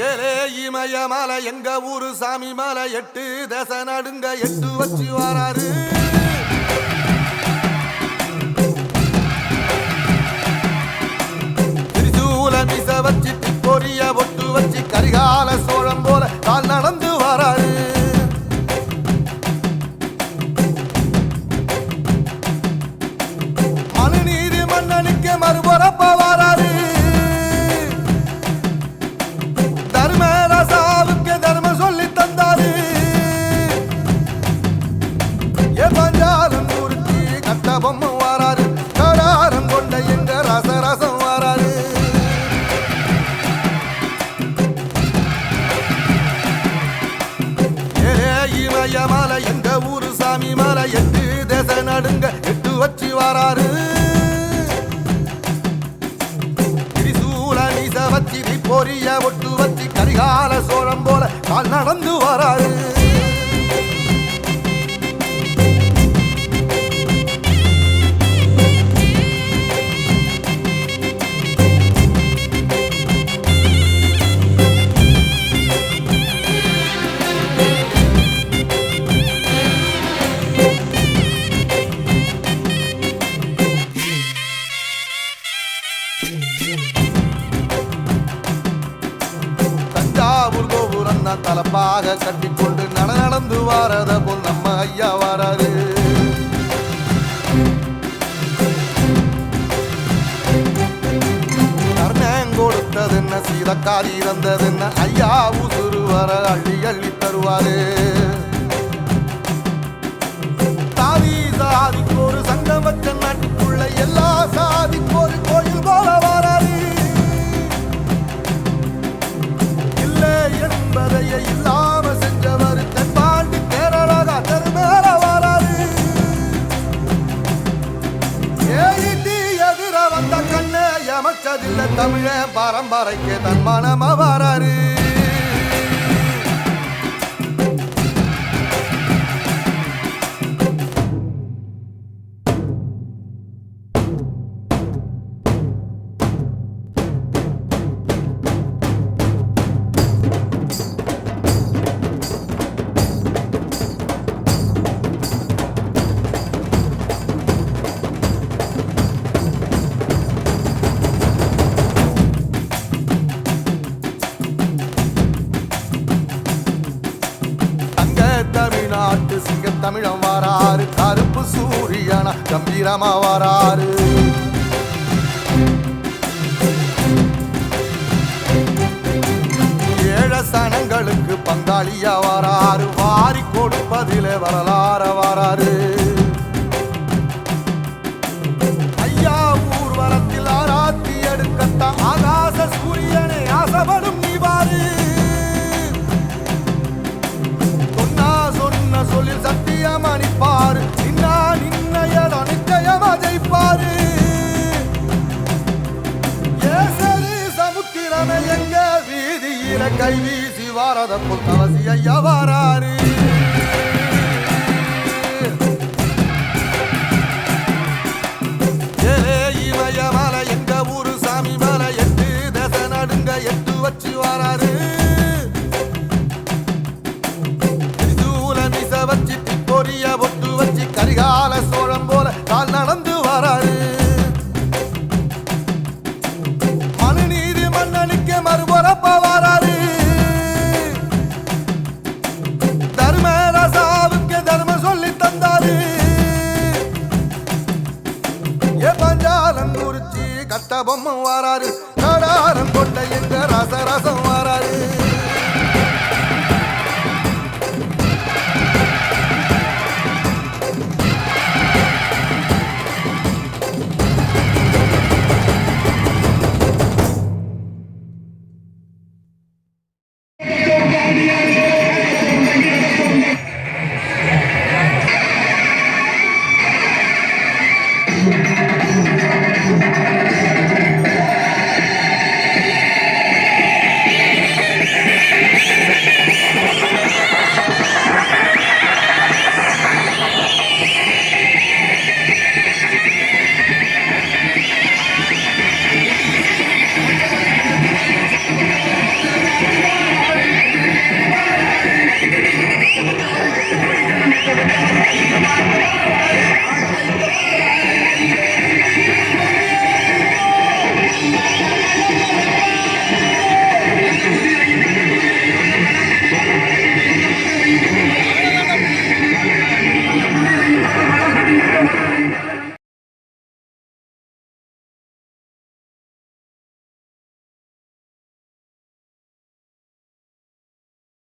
ஏலே இமய மலை எங்க ஊரு சாமி மலை எட்டு தச நடுங்க எட்டு வச்சு வராரு. திரிசூல மிச வச்சு பொரிய ஒட்டு வச்சு கரிகால சோழம் போல கால் நடந்து நடுங்க எட்டு வச்சு வாராரு. திரிசூல நீச வச்சி பொரிய ஒட்டு வச்சி கரிகால சோழம் போல கால் நடந்து வராரு. தான் தலப்பாக கட்டிக்கொண்டு நட நடந்து வாரத போல் நம்ம ஐயா வராது கொடுத்தது என்ன சீதக்காரி இறந்தது என்ன ஐயா உசுறு வர அள்ளி அள்ளி தருவாரு. தாவி சாதிக்கு ஒரு சங்கம் வச்ச நாட்டுக்குள்ள எல்லா சாதிக்கு ஒரு கோயில் போல எமச்சதில்லை தமிழ பரம்பரைக்கு தன் மனம வராரு. சிங்கம் சிங்க தமிழம் வாராரு கருப்பு சூரியனா கம்பீரமா வாராரு சனங்களுக்கு பங்காளியா வாராரு வாரி கொடுப்பதிலே வரலாற வாராரு கையில கை வீசி வாரத புத்தவசி ஐயா வாராரு